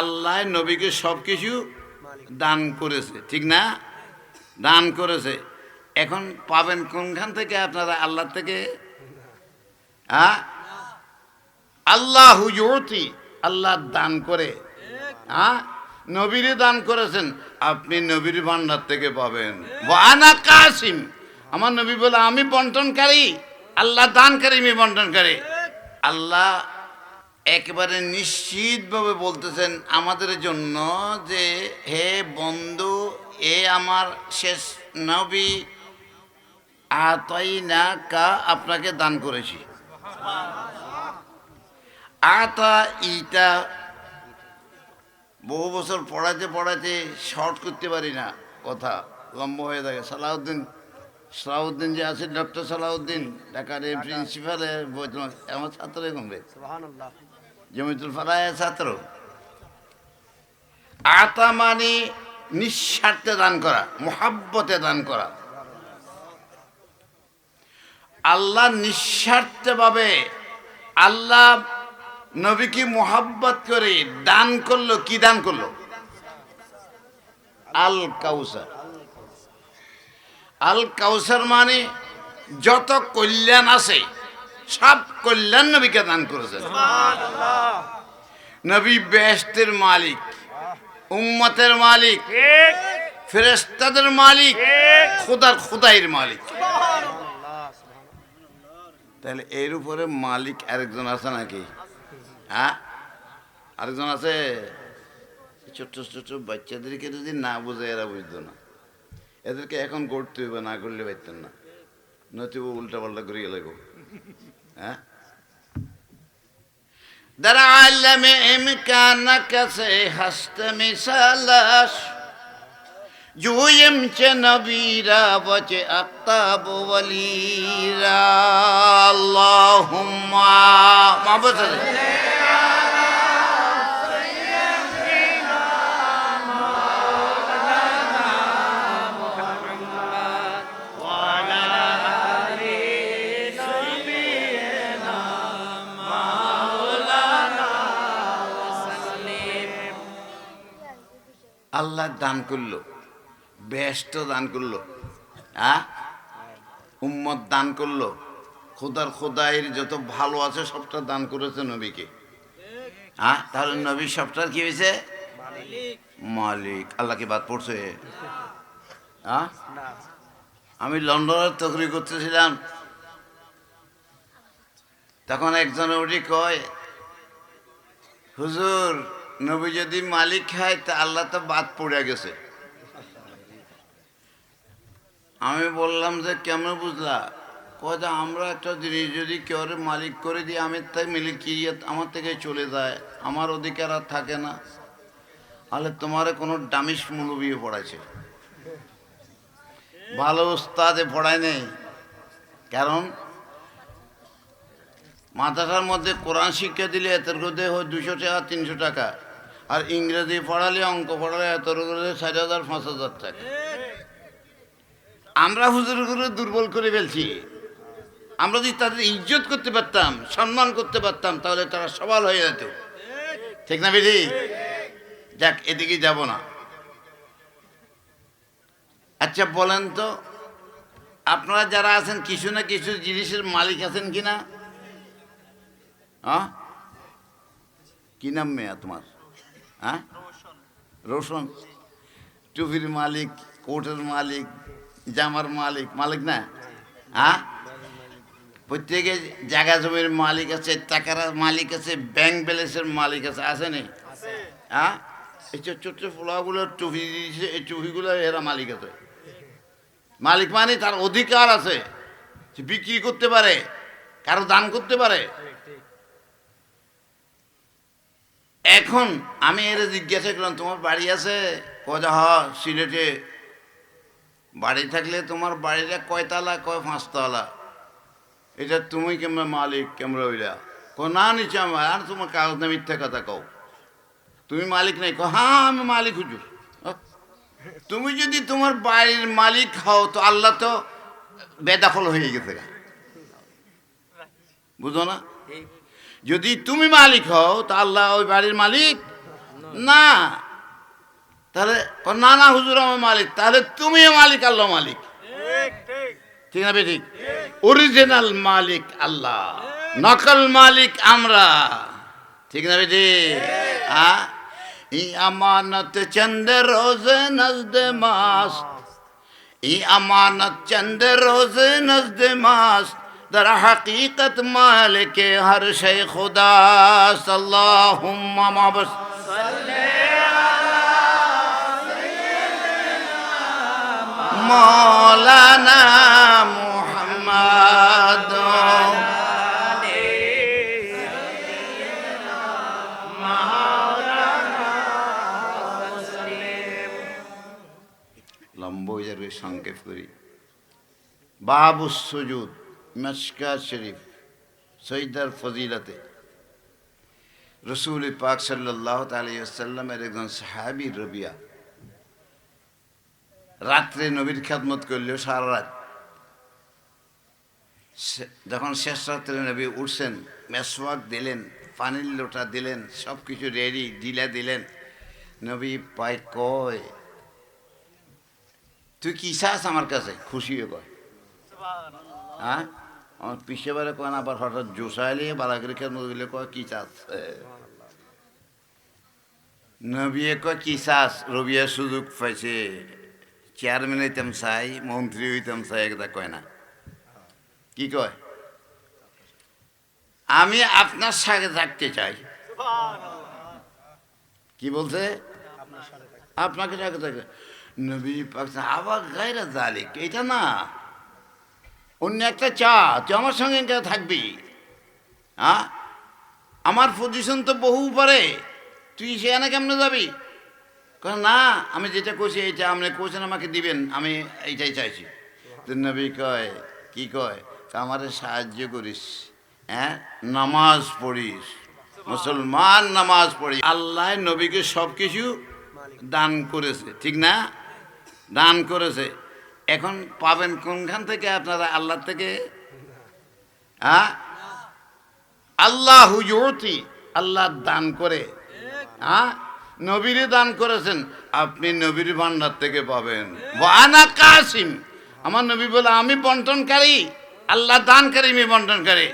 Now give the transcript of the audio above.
আল্লাহ নবীকে সব কিছু দান করেছে, ঠিক না? দান করেছে। এখন পাবেন কোনখান থেকে আপনারা? আল্লাহ থেকে? হ্যাঁ আল্লাহ হুজুরতি আল্লাহ দান করে। হ্যাঁ নবীরে দান করেছেন, আপনি নবীর ভান্ডার থেকে পাবেন। ওয়ানা কাসিম, আমার নবী বলে, আমি বন্টনকারী, আল্লাহ দানকারী, আমি বন্টনকারী। আল্লাহ একেবারে নিশ্চিতভাবে বলতেছেন আমাদের জন্য যে হে বন্ধু এ আমার শেষ নবী আতাই না কা আপনাকে দান করেছি। আতা ইটা বহু বছর পড়াতে পড়াতে শর্ট করতে পারি না কথা লম্বা হয়ে থাকে। সালাউদ্দিন সালাউদ্দিন যে আছে ডক্টর সালাউদ্দিন ঢাকার প্রিন্সিপালের আমার ছাত্র রে জমিতুল ফালায় ছাত্র। আতা মানে নিঃস্বার্থে দান করা, মোহাব্বতে দান করা। আল্লাহ নিঃস্বার্থভাবে আল্লাহ নবীকে মোহাব্বত করে দান করল, কি দান করল? আল কাউসার। আল কাউসার মানে যত কল্যাণ আছে সব কল্যাণ নবীকে দান করেছেন। নবী বেহেস্তের মালিক উম্মতের মালিক ফেরেস্তাদের মালিক খোদার খোদাইয়ের মালিক। তাহলে এর উপরে মালিক আরেকজন আছে নাকি? হ্যাঁ? আরেকজন আছে? ছোট্ট ছোট্ট বাচ্চাদেরকে যদি না বুঝে এরা বুঝতো না। এদেরকে এখন করতে হবে না করলে পারতেন না। নতুবা উল্টা পাল্টা করে গেলে درع علم إمكانك سيحست مثالاش جو يمچ نبيرا وچ اقتاب وليرا اللهم محبت আল্লাহ দান করল বেষ্ট দান করল হ্যাঁ উম্মত দান করল, খোদার খোদাইয়ের যত ভালো আছে সবটা দান করেছে নবীকে। হ্যাঁ তাহলে নবী সবটার কি হয়েছে? মালিক। আল্লাহকে বাদ পড়ছে। হ্যাঁ আমি লন্ডনের তকরি করতেছিলাম। তখন একজন ওটি কয়, হুজুর নবী যদি মালিক খায়, তা আল্লাহ তো বাদ পড়ে গেছে। আমি বললাম যে, কেমন বুঝলা? কথা আমরা একটা জিনিস যদি কেউ মালিক করে দিই, আমি তাই মিলে কি আমার থেকে চলে যায়, আমার অধিকার আর থাকে না। তাহলে তোমার কোনো ডামিস মুলবিও পড়াইছে। ভালো উস্তাদে পড়ায় নেই। কারণ মাথাটার মধ্যে কোরআন শিক্ষা দিলে এতের মধ্যে হয় দুশো টাকা, তিনশো টাকা। আর ইংরেজি পড়ালে অঙ্ক পড়ালে এতের করে ষাট হাজার, পাঁচ হাজার টাকা। আমরা হুজুর করে দুর্বল করে ফেলছি। আমরা যদি তাদের ইজ্জত করতে পারতাম, সম্মান করতে পারতাম, তাহলে তারা সবাল হয়ে যেত। ঠিক না বেশি যাক, এদিকে যাব না। আচ্ছা বলেন তো, আপনারা যারা আছেন, কিছু না কিছু জিনিসের মালিক আছেন কিনা? হ্যাঁ কি নাম মেয়া তোমার? হ্যাঁ? রোশন। টুপির মালিক কোটের মালিক জামার মালিক মালিক না? হ্যাঁ? প্রত্যেকে জায়গা জমির মালিক আছে টাকার মালিক আছে ব্যাংক ব্যালেন্সের মালিক আছে আছে নি? হ্যাঁ? এই ছোট ছোট্ট ফোলাগুলো টুপি দিয়েছে এই টুপিগুলো এরা মালিক আছে। মালিক মানে তার অধিকার আছে বিক্রি করতে পারে কারও দান করতে পারে। এখন আমি এর জিজ্ঞাসা করলাম, তোমার বাড়ি আছে? কজা হ সিলেটে। বাড়ি থাকলে তোমার বাড়িটা কয়তালা কয় পাঁচতলা এটা তুমি কেমন মালিক, কেমন হইলা? কো না, নিচে আমার, আর তোমার কাগজ না, মিথ্যা কথা কও। তুমি মালিক নাই? কো হ্যাঁ আমি মালিক হুজুর। তুমি যদি তোমার বাড়ির মালিক হও, তো আল্লাহ তো বেদাফল হয়ে গেছে বুঝো না? যদি তুমি মালিক হও তা আল্লাহ ওই বাড়ির মালিক? না। তাহলে না না হুজুর আমার মালিক। তাহলে তুমিও মালিক আল্লাহ মালিক। ঠিক না ঠিক। অরিজিনাল মালিক আল্লাহ। নকল মালিক আমরা। ঠিক না বেঠিক? হ্যাঁ ই আমানত চন্দ রোজ নজদ মাস। ই আমানত চন্দ রোজ নজদ মাস। در حقیقت مالک ہر شے خدا اللہم مابس مولانا محمد۔ লম্ব হয়ে যাবে সংক্ষেপ করি বাবু মশকা শরীফ সৈদার ফজিলাতে। রসুল পাক সাল্লাহ তালিয়াল্লামের একজন সাহাবি রবিয়া। রাত্রে নবীর খ্যাতমত করলেও সারা রাত। যখন শেষ রাত্রে নবী উঠছেন মেসওয়াক দিলেন পানির লোটা দিলেন সব কিছু রেডি ডিলা দিলেন নবী পায় কয় তুই কি চাস আমার কাছে? খুশি হয়ে কয়। হ্যাঁ? আমার পিছিয়ে বারে কয় আবার হঠাৎ জোসাইলে বালাগিরি খেয়ে দিলে কয়, কি চাস? নবিয়ে কয়, কি চাস? রবিয়া সুযোগ পাইছে। চেয়ারম্যান হইতাম চাই, মন্ত্রী হইতাম চাই একটা কয় না। কি কয়? আমি আপনার সাথে থাকতে চাই। কি বলছে? আপনাকে সাথে থাকতে নবী পাক আবার গায়রা জালিক, এটা না। অন্য একটা চা, তুই আমার সঙ্গে কে থাকবি। হ্যাঁ আমার পজিশন তো বহু পরে তুই সেখানে কেমনে যাবি? না, আমি যেটা কইছি এইটা, আপনি কোচেন আমাকে দিবেন, আমি এইটাই চাইছি। নবী কয়, কি কয়? আমারে সাহায্য করিস হ্যাঁ? নামাজ পড়িস। মুসলমান নামাজ পড়ি আল্লাহ নবীকে সব কিছু দান করেছে, ঠিক না? দান করেছে। এখন পাবেন কোনখান থেকে আপনারা? আল্লাহ থেকে? হ্যাঁ? আল্লাহ হুজুরতি আল্লাহ দান করে। হ্যাঁ? নবীরে দান করেছেন, আপনি নবীর ভান্ডার থেকে পাবেন। ওয়ানা কাসিম, আমার নবী বলে, আমি বন্টনকারী, আল্লাহ দানকারী, আমি বন্টনকারী।